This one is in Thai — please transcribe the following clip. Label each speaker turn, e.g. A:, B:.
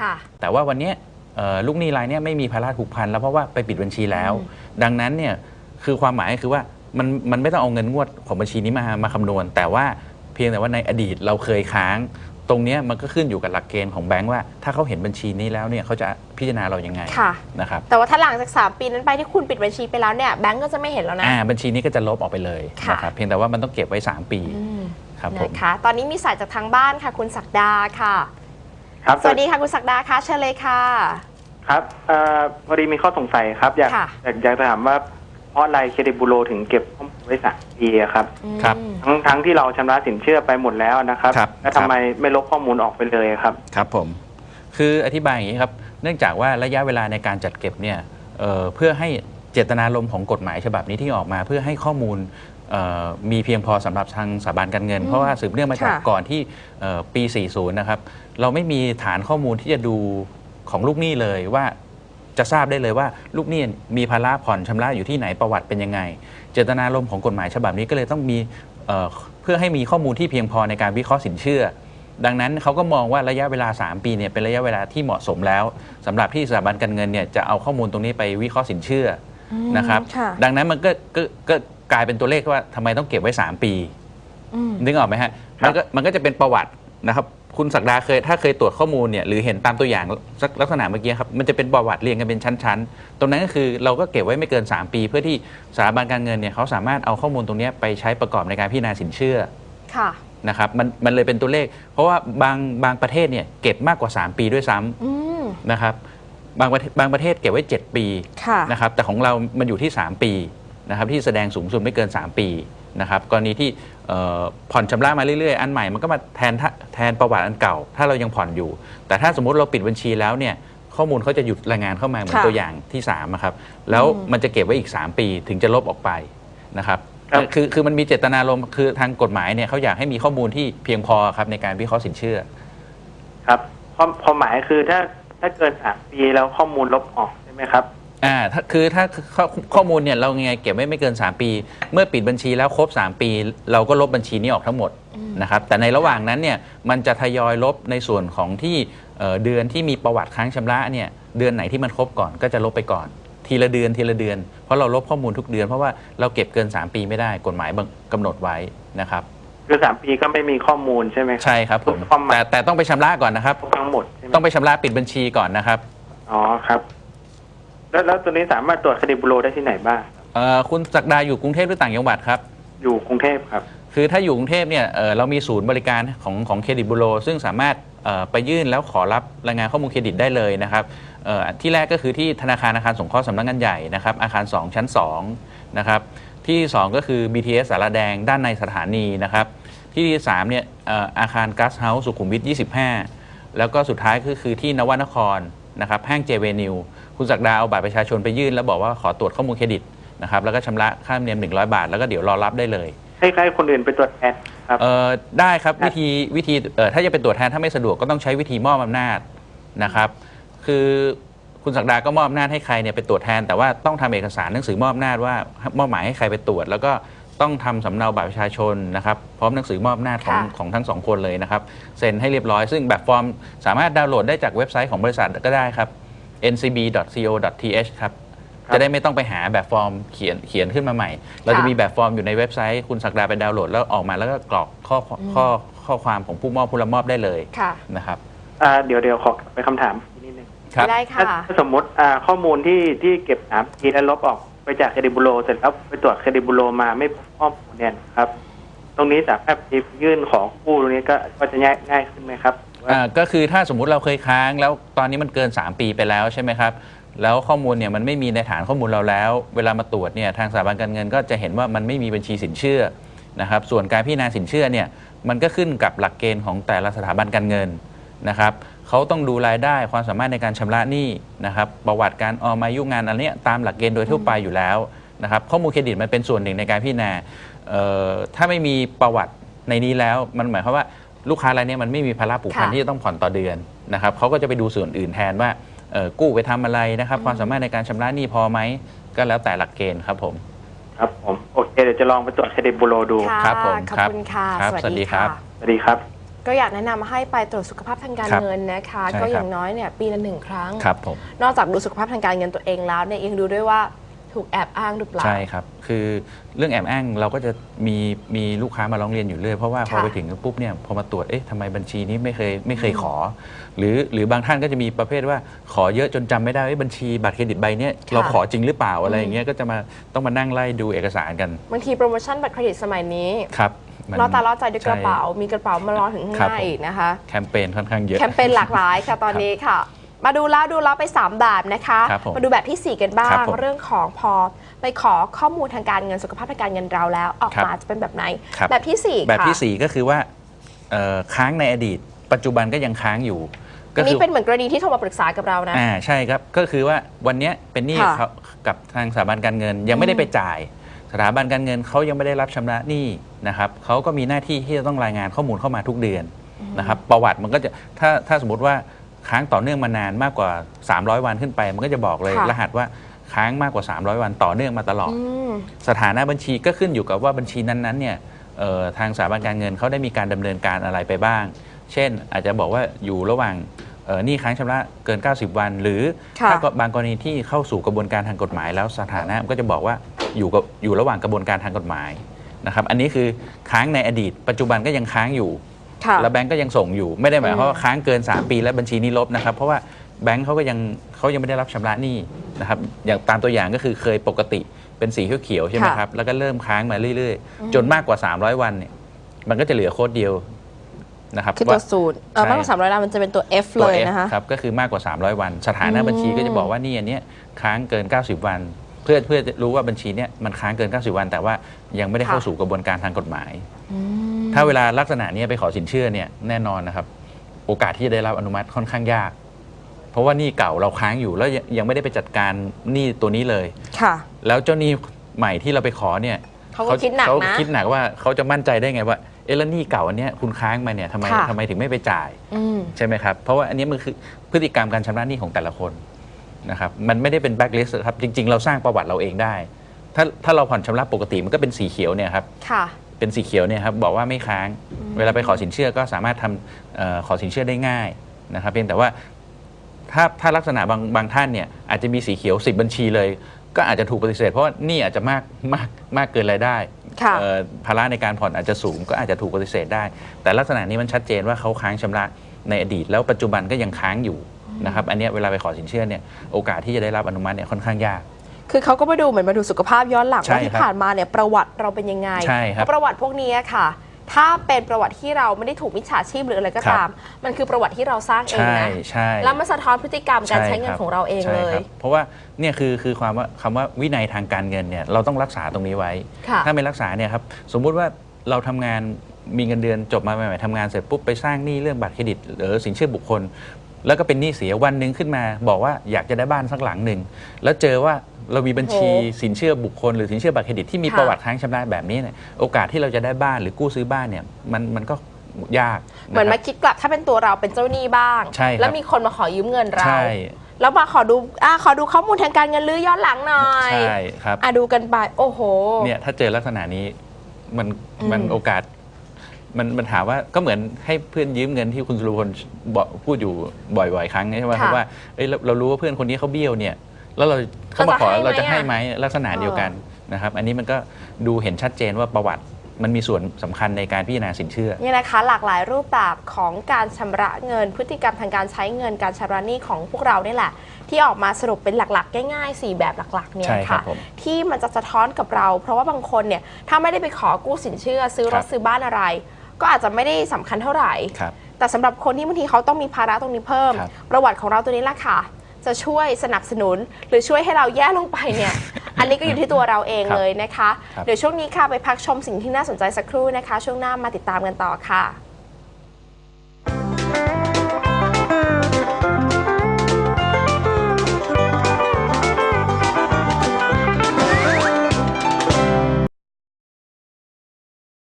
A: ค่ะ
B: แต่ว่าวันเนี้ยเอ่อลูกหนี้รายเนี้ยไม่มีภาระผูกพันแล้วเพราะว่าไปปิดบัญชีแล้ว
A: อืม
B: ดังนั้นเนี่ยคือความหมายคือว่ามันมันไม่ต้องเอาเงินงวดของบัญชีนี้มามาคำนวณ แต่ว่าเพียงแต่ว่าในอดีตเราเคยค้าง ตรงเนี้ยมันก็ขึ้นอยู่กับหลักเกณฑ์ของแบงก์ว่า ถ้าเขาเห็นบัญชีนี้แล้วเนี่ยเขาจะพิจารณาเรายังไง
A: ค่ะ
B: นะครับ
A: แต่ว่าถ้าหลังจาก 3 ปีนั้นไปที่คุณปิดบัญชีไปแล้วเนี่ยแบงก์ก็จะไม่เห็นแล้วนะ
B: อ่าบัญชีนี้ก็จะลบออกไปเลย
A: ค่ะ
B: นะครับเพียงแต่ว่ามันต้องเก็บไว้ 3 ปี
A: อืม
B: ครับผม
A: นะคะตอนนี้มีสายจากทางบ้านค่ะ คุณศักดาค่ะ
C: ครับ
A: สวัสดีค่ะคุณศักดาค่ะเชิญเลยค่ะ
C: ครับเอ่อพอดีมีข้อสงสัยครับ อยาก
A: ค่ะ
C: อยากอยากจะถามว่าเพราะอะไรเครดิตบูโรถึงเก็บข้อมูลไว้สามปีอะครับ
A: อืม
B: ครับ
C: ทั้งทั้งที่เราชำระสินเชื่อไปหมดแล้วนะครับ
B: ครับ
C: แล้วทำไมไม่ลบข้อมูลออกไปเลยครับ
B: ครับผม คืออธิบายอย่างนี้ครับ เนื่องจากว่าระยะเวลาในการจัดเก็บเนี่ยเอ่อเพื่อให้เจตนารมณ์ของกฎหมายฉบับนี้ที่ออกมา เพื่อให้ข้อมูลเอ่อ มีเพียงพอสำหรับทางสถาบันการเงิน
A: อืม
B: เพราะว่าสืบเนื่องมาจาก
A: ค่ะ
B: ก่อนที่เอ่อปี 40 นะครับ เราไม่มีฐานข้อมูลที่จะดูของลูกหนี้เลยว่าจะทราบได้เลยว่าลูกหนี้มีภาระผ่อนชำระอยู่ที่ไหนประวัติเป็นยังไง เจตนารมณ์ของกฎหมายฉบับนี้ก็เลยต้องมีเอ่อเพื่อให้มีข้อมูลที่เพียงพอในการวิเคราะห์สินเชื่อ ดังนั้นเขาก็มองว่าระยะเวลา 3 ปีเนี่ยเป็นระยะเวลาที่เหมาะสมแล้วสำหรับที่สถาบันการเงินเนี่ยจะเอาข้อมูลตรงนี้ไปวิเคราะห์สินเชื่ออ
A: ม
B: นะครับ
A: ค่ะ
B: ดังนั้นมันก็ ก็ก็กลายเป็นตัวเลขว่าทำไมต้องเก็บไว้ 3 ปี
A: อืม
B: นึกออกไหมฮะ
C: ครับ
B: มันก็มันก็จะเป็นประวัตินะครับ คุณศักดาเคยถ้าเคยตรวจข้อมูลเนี่ยหรือเห็นตามตัวอย่างสักลักษณะเมื่อกี้ครับ มันจะเป็นประวัติเรียงกันเป็นชั้นๆ ตรงนั้นก็คือเราก็เก็บไว้ไม่เกิน 3 ปี เพื่อที่สถาบันการเงินเนี่ยเขาสามารถเอาข้อมูลตรงเนี้ยไปใช้ประกอบในการพิจารณาสินเชื่อ
A: ค่ะ
B: นะครับมันมันเลยเป็นตัวเลข เพราะว่าบางบางประเทศเนี่ยเก็บมากกว่า 3 ปีด้วยซ้ำ
A: อืม
B: นะครับบางประเทศบางประเทศเก็บไว้ 7 ปี
A: ค่ะ
B: นะครับแต่ของเรามันอยู่ที่ 3 ปี นะครับที่แสดงสูงสุดไม่เกิน 3 ปีนะครับกรณีที่เอ่อผ่อนชำระมาเรื่อยๆ อันใหม่มันก็มาแทนทะแทนประวัติอันเก่า ถ้าเรายังผ่อนอยู่ แต่ถ้าสมมุติเราปิดบัญชีแล้วเนี่ยข้อมูลเขาจะหยุดรายงานเข้ามาเหมือน
A: ค่ะ
B: ตัวอย่างที่3อะครับแล้ว
A: อืม
B: มันจะเก็บไว้อีก 3 ปีถึงจะลบออกไปนะครับ
C: ครับ
B: คือคือมันมีเจตนารมณ์คือทางกฎหมายเนี่ยเขาอยากให้มีข้อมูลที่เพียงพอครับในการวิเคราะห์สินเชื่อ
C: ครับความความหมายคือถ้าถ้าเกินสามปีแล้วข้อมูลลบออกใช่ไหมครับ
B: อ่าถ้าคือถ้าข้อข้อมูลเนี่ยเราไงเก็บไว้ไม่เกิน 3 ปี เมื่อปิดบัญชีแล้วครบ 3 ปี เราก็ลบบัญชีนี้ออกทั้งหมด
A: อืม
B: นะครับแต่ในระหว่างนั้นเนี่ยมันจะทยอยลบในส่วนของที่เอ่อเดือนที่มีประวัติค้างชำระเนี่ยเดือนไหนที่มันครบก่อนก็จะลบไปก่อน ทีละเดือนทีละเดือน เพราะเราลบข้อมูลทุกเดือน เพราะว่าเราเก็บเกิน 3 ปีไม่ได้กฎหมายบังกำหนดไว้นะครับ
C: คือสามปีก็ไม่มีข้อมูลใช่ไหมครับ
B: ใช่ครับผม
C: ความหมาย
B: แต่แต่ต้องไปชำระก่อนนะครับ
C: ทั้งหมดใช่ไหม
B: ต้องไปชำระปิดบัญชีก่อนนะครับ
C: อ๋อครับ แล้วแล้วตัวนี้สามารถตรวจเครดิตบูโรได้ที่ไหนบ้าง
B: เอ่อคุณศักดาอยู่กรุงเทพหรือต่างจังหวัดครับ
C: อยู่กรุงเทพครับ
B: คือถ้าอยู่กรุงเทพเนี่ยเอ่อเรามีศูนย์บริการของของเครดิตบูโร ซึ่งสามารถเอ่อไปยื่นแล้วขอรับรายงานข้อมูลเครดิตได้เลยนะครับเอ่อที่แรกก็คือที่ธนาคารอาคารสงเคราะห์สำนักงานใหญ่นะครับอาคาร 2 ชั้น2นะครับที่ 2 ก็คือ BTS สารแดงด้านในสถานีนะครับที่ที่3เนี่ยเอ่ออาคารกัสเฮาส์สุขุมวิท 25 แล้วก็สุดท้ายก็คือที่นวนครนะครับห้างเจเวนิว คุณศักดาเอาบัตรประชาชนไปยื่น แล้วบอกว่าขอตรวจข้อมูลเครดิตนะครับแล้วก็ชำระค่าธรรมเนียม100 บาท แล้วก็เดี๋ยวรอรับได้เลย
C: ให้ใครคนอื่นไปตรวจแทนครับ
B: เอ่อได้ครับ
C: ครับ
B: วิธีวิธีเอ่อถ้าจะเป็นตัวแทนถ้าไม่สะดวกก็ต้องใช้วิธีมอบอำนาจนะครับ คือคุณศักดาก็มอบอำนาจให้ใครเนี่ยเป็นตัวแทน แต่ว่าต้องทำเอกสารหนังสือมอบอำนาจว่ามอบหมายให้ใครไปตรวจ แล้วก็ต้องทำสำเนาบัตรประชาชนนะครับพร้อมหนังสือมอบอำนาจของ
A: ค่ะ
B: ของทั้งสองคนเลยนะครับเซ็นให้เรียบร้อย ซึ่งแบบฟอร์มสามารถดาวน์โหลดได้จากเว็บไซต์ของบริษัทก็ได้ครับ ncb.co.th ครับ
C: ครับ
B: จะได้ไม่ต้องไปหาแบบฟอร์มเขียนเขียนขึ้นมาใหม่ เราจะมีแบบฟอร์มอยู่ในเว็บไซต์ คุณศักดาไปดาวน์โหลดแล้วออกมาแล้วก็กรอกข้อข้อข้อความของผู้มอบผู้รับมอบได้เลย
A: ค่ะ
B: นะครับ
C: อ่าเดี๋ยวเดี๋ยวขอกลับไปคำถามอีกนิดนึง
B: ครับ
A: ได้
C: ถ้า
A: ค่ะ
C: ถ้าสมมติอ่าข้อมูลที่ที่เก็บสามปีแล้วลบออกไปจากเครดิตบูโรเสร็จแล้วไปตรวจเครดิตบูโรมาไม่พบข้อมูลเนี่ยนะครับ ตรงนี้สามารถไปยื่นของกู้ตรงนี้ก็ก็จะง่ายง่ายขึ้นไหมครับว่า
B: อ่าก็คือถ้าสมมุติเราเคยค้างแล้วตอนนี้มันเกิน 3 ปีไปแล้วใช่ไหมครับแล้วข้อมูลเนี่ยมันไม่มีในฐานข้อมูลเราแล้ว เวลามาตรวจเนี่ยทางสถาบันการเงินก็จะเห็นว่ามันไม่มีบัญชีสินเชื่อนะครับส่วนการพิจารณาสินเชื่อเนี่ยมันก็ขึ้นกับหลักเกณฑ์ของแต่ละสถาบันการเงินนะครับเขาต้องดูรายได้ความสามารถในการชำระหนี้นะครับประวัติการออมอายุงานอันเนี้ยตามหลักเกณฑ์โดยทั่วไปอยู่แล้วนะครับข้อมูลเครดิตมันเป็นส่วนหนึ่งในการพิจารณาถ้าไม่มีประวัติในนี้แล้วมันหมายความว่า ลูกค้ารายเนี้ยมันไม่มีภาระผูกพัน
A: ค่ะ
B: ที่จะต้องผ่อนต่อเดือนนะครับเขาก็จะไปดูส่วนอื่นแทนว่าเอ่อกู้ไปทำอะไรนะครับ ความสามารถในการชำระหนี้พอไหมก็แล้วแต่หลักเกณฑ์ครับผม
C: ครับผมโอเคเดี๋ยวจะลองไปตรวจเครดิตบูโรดู
A: ค่ะ
B: ครับผม
A: ขอบ
B: ครับ
A: คุณค่ะ
B: ครับ
A: สวัส
B: สวัสดี
A: ดี
B: ครั
A: ค่ะ
B: บ
C: สวัสดีครับ
A: ก็อยากแนะนำให้ไปตรวจสุขภาพทางการ
B: ครับ
A: เงินนะคะ
B: ใช่
A: ก็อ
B: ครั
A: ย่า
B: บ
A: งน้อยเนี่ยปีละหนึ่งครั้ง
B: ครับผม
A: นอกจากดูสุขภาพทางการเงินตัวเองแล้วเนี่ยยังดูด้วยว่า ถูกแอบอ้างหรือเปล่า
B: ใช่ครับ คือเรื่องแอบอ้างเราก็จะมีมีลูกค้ามาร้องเรียนอยู่เรื่อยเพราะว่าพอ
A: ค่ะ
B: ไปถึงปุ๊บเนี่ยพอมาตรวจเอ๊ะทำไมบัญชีนี้ไม่เคยไม่เคยขอ หรือหรือบางท่านก็จะมีประเภทว่าขอเยอะจนจำไม่ได้ว่าบัญชีบัตรเครดิตใบเนี้ยเราขอจริงหรือเปล่าอะไรอย่างเงี้ยก็จะมาต้องมานั่งไล่ดูเอกสารกัน
A: บางทีโปรโมชั่นบัตรเครดิตสมัยนี้
B: ครับมัน
A: ล่อตาล่อใจด้วยกระเป๋า
B: ใช่
A: มีกระเป๋ามารอถึงข้างห
B: ครับ
A: น้า
B: ผม
A: อีกนะคะ
B: แคมเปญค่อนข้างเยอะ
A: แคมเปญหลากหลายค่ะตอนนี้ค่ะ มาดูแล้วดูแล้วไป 3 แบบนะคะ
B: ครับผม
A: มาดูแบบทีสี่ 4 กันบ้า
B: ครั
A: ง
B: บผม
A: เรื่องของพอไปขอข้อมูลทางการเงินสุขภาพทางการเงินเราแล้ว ออก
B: ครับ
A: มาจะเป็นแบบไหน
B: ครับ
A: แบบที่4
B: แบบที่
A: ค่ะ
B: สี่ก็คือว่าเอ่อค้างในอดีต ปัจจุบันก็ยังค้างอยู่ ก็
A: อัน
B: คื
A: นี้
B: อ
A: เป็นเหมือนกรณีที่โทรมาปรึกษากับเรานะ
B: อ่าใช่ครับ ก็คือว่าวันเนี้ยเป็นหนี้
A: ค่ะ
B: เขากับทางสถาบันการเงินยังไม่ได้ไปจ่าย สถาบันการเงินเขายังไม่ได้รับชำระหนี้นะครับเขาก็มีหน้าที่ที่จะต้องรายงานข้อมูลเข้ามาทุกเดือนนะครับประวัติมันก็จะถ้าถ้าสมมติว่า ค้างต่อเนื่องมานานมากกว่า 300 วันขึ้นไป มันก็จะบอกเลย
A: ค่ะ
B: รหัสว่าค้างมากกว่า 300 วันต่อเนื่องมาตลอด
A: อืม
B: สถานะบัญชีก็ขึ้นอยู่กับว่าบัญชีนั้นๆเนี่ยเอ่อทางสถาบันการเงินเขาได้มีการดำเนินการอะไรไปบ้าง เช่นอาจจะบอกว่าอยู่ระหว่างเอ่อหนี้ค้างชำระเกิน 90 วัน หรือ
A: ค่ะ
B: ถ้าบางกรณีที่เข้าสู่กระบวนการทางกฎหมาย แล้วสถานะมันก็จะบอกว่าอยู่กับอยู่ระหว่างกระบวนการทางกฎหมายนะครับอันนี้คือค้างในอดีต ปัจจุบันก็ยังค้างอยู่
A: ค่ะ
B: แล้วแบงก์ก็ยังส่งอยู่ไม่ได้หมายความ
A: อื
B: ว่ามค้างเกิน 3 ปีแล้วบัญชีนี้ลบนะครับ เพราะว่าแบงก์เขาก็ยังเขายังไม่ได้รับชำระหนี้นะครับอย่างตามตัวอย่างก็คือเคยปกติเป็นสีเขียวๆใช่ไหม
A: ค่ะ
B: ครับแล้วก็เริ่มค้างมาเรื่อยๆ จนมากกว่า 300 วันเนี่ยมันก็จะเหลือโค้ดเดียวนะครับ
A: คือตัว
B: ว่า
A: ศูนย์เออ
B: ใช่
A: มากกว่าสามร้อยล้านมันจะเป็นตัว F
B: ตั
A: เล
B: วย F
A: นะคะ
B: ครับก็คือมากกว่า 300 วัน สถานะ
A: อืม
B: บัญชีก็จะบอกว่านี่อันเนี้ยค้างเกิน 90 วัน เพื่อเพื่อจะรู้ว่าบัญชีเนี้ยมันค้างเกิน 90 วัน แต่ว่ายังไม่ได้เข้าสู่กระบวนการทางกฎหมาย
A: อืม
B: ถ้าเวลาลักษณะเนี้ยไปขอสินเชื่อเนี่ยแน่นอนนะครับ โอกาสที่จะได้รับอนุมัติค่อนข้างยาก เพราะว่าหนี้เก่าเราค้างอยู่แล้วยังยังไม่ได้ไปจัดการหนี้ตัวนี้เลย
A: ค่ะ
B: แล้วเจ้าหนี้ใหม่ที่เราไปขอเนี่ย
A: เขาก็คิดหนัก
B: เขา
A: นะ
B: คิดหนักว่าเขาจะมั่นใจได้ไงว่าเอะแล้วหนี้เก่าอันเนี้ยคุณค้างมาเนี่ยทำไม
A: ค่ะ
B: ทำไมถึงไม่ไปจ่าย
A: อืม
B: ใช่ไหมครับ เพราะว่าอันนี้มันคือพฤติกรรมการชำระหนี้ของแต่ละคนนะครับมันไม่ได้เป็นแบ็กลิสต์ครับจริง ๆ เราสร้างประวัติเราเองได้ ถ้าถ้าเราผ่อนชำระปกติมันก็เป็นสีเขียวเนี่ยครับ
A: ค่ะ
B: เป็นสีเขียวเนี่ยครับบอกว่าไม่ค้าง เวลาไปขอสินเชื่อก็สามารถทำเออขอสินเชื่อได้ง่ายนะครับเพียงแต่ว่าถ้าถ้าลักษณะบางบางท่านเนี่ยอาจจะมีสีเขียว 10 บัญชีเลย ก็อาจจะถูกปฏิเสธเพราะว่าหนี่อาจจะมากมากมากเกินรายได้
A: ค่ะ
B: เอ่อภาระในการผ่อนอาจจะสูงก็อาจจะถูกปฏิเสธได้ แต่ลักษณะนี้มันชัดเจนว่าเขาค้างชำระในอดีต แล้วปัจจุบันก็ยังค้างอยู่นะครับอันเนี้ยเวลาไปขอสินเชื่อเนี่ยโอกาสที่จะได้รับอนุมัติเนี่ยค่อนข้างยาก
A: คือเขาก็มาดูเหมือนมาดูสุขภาพย้อนหลัง
B: ใช่
A: ว่าที่
B: ครับ
A: ผ่านมาเนี่ยประวัติเราเป็นยังไง
B: ใช่ครับ
A: เพาะประวัติพวกนี้ค่ะ ถ้าเป็นประวัติที่เราไม่ได้ถูกมิจฉาชีพหรืออะไรก็
B: ครับ
A: ตาม มันคือประวัติที่เราสร้างเอง
B: ใช่
A: นะ
B: ใช่
A: แล้วมันสะท้อนพฤติกรรมการ
B: ช่
A: ใช้เงิน
B: คบ
A: ของเราเอง
B: ใช่
A: เลย
B: ครับเพราะว่าเนี่ยคือคือความว่าคำว่าวินัยทางการเงินเนี่ยเราต้องรักษาตรงนี้ไว้
A: ค่ะ
B: ถ้าไม่รักษาเนี่ยครับสมมุติว่าเราทำงานมีเงินเดือนจบมาใหม่ๆทำงานเสร็จปุ๊บไปสร้างหนี้เรื่องบัตรเครดิตหรือสินเชื่อบุคคล แล้วก็เป็นหนี้เสียวันหนึ่งขึ้นมา บอกว่าอยากจะได้บ้านสักหลังหนึ่งแล้วเจอว่า เรามีบัญชี
A: โอ้โห
B: สินเชื่อบุคคลหรือสินเชื่อบัตรเครดิตที่มี
A: ค่ะ
B: ประวัติค้างชำระแบบนี้เนี่ยโอกาสที่เราจะได้บ้านหรือกู้ซื้อบ้านเนี่ยมันมันก็ยาก
A: เหมือน
B: นะค
A: มา
B: รับ
A: คิดกลับถ้าเป็นตัวเราเป็นเจ้าหนี้บ้าง
B: ใช่ครับ
A: แล้วมีคนมาขอยืมเงินเรา
B: ใช่
A: แล้วมาขอดูอะขอดูข้อมูลทางการเงินหรือย้อนหลังหน่อย
B: ใช่ครับ
A: อะดูกันไปโอ้โห
B: เนี่ยถ้าเจอลักษณะนี้มัน
A: อืม
B: มันโอกาส มันมันถามว่าก็เหมือนให้เพื่อนยืมเงินที่คุณสุรพลบอกพูดอยู่บ่อยๆ ครั้งใช่ไหมครับว่าเอ้ยเราเรารู้ว่าเพื่อนคนนี้เขาเบี้ยวเนี่ย แล้วเราเขามาขอเราจะให้ไหมลักษณะเดียวกันนะครับอันนี้มันก็ดูเห็นชัดเจนว่าประวัติมันมีส่วนสำคัญในการพิจารณาสินเชื่อ
A: เนี่ยนะคะหลากหลายรูปแบบของการชำระเงิน พฤติกรรมทางการใช้เงินการชำระหนี้ของพวกเรานี่แหละ ที่ออกมาสรุปเป็นหลักๆ ง่ายๆ 4 แบบหลักๆเนี่ย
B: ใช่ครั
A: ค่ะ
B: บผม
A: ที่มันจะสะท้อนกับเรา เพราะว่าบางคนเนี่ยถ้าไม่ได้ไปขอกู้สินเชื่อ ซื้อร
B: ครั
A: ถ
B: บ
A: ซื้อบ้านอะไร ก็อาจจะไม่ได้สำคัญเท่าไหร่
B: ครับ
A: แต่สำหรับคนที่บางทีเขาต้องมีภาระตรงนี้เพิ่ม
B: ครับ
A: ประวัติของเราตัวนี้แหละค่ะ จะช่วยสนับสนุน หรือช่วยให้เราแย่ลงไปเนี่ย อันนี้ก็อยู่ที่ตัวเราเอง
B: ครับ
A: เลยนะคะ
B: ครับ
A: เดี๋ยวช่วงนี้ค่ะไปพักชมสิ่งที่น่าสนใจสักครู่นะคะ ช่วงหน้ามาติดตามกันต่อค่ะ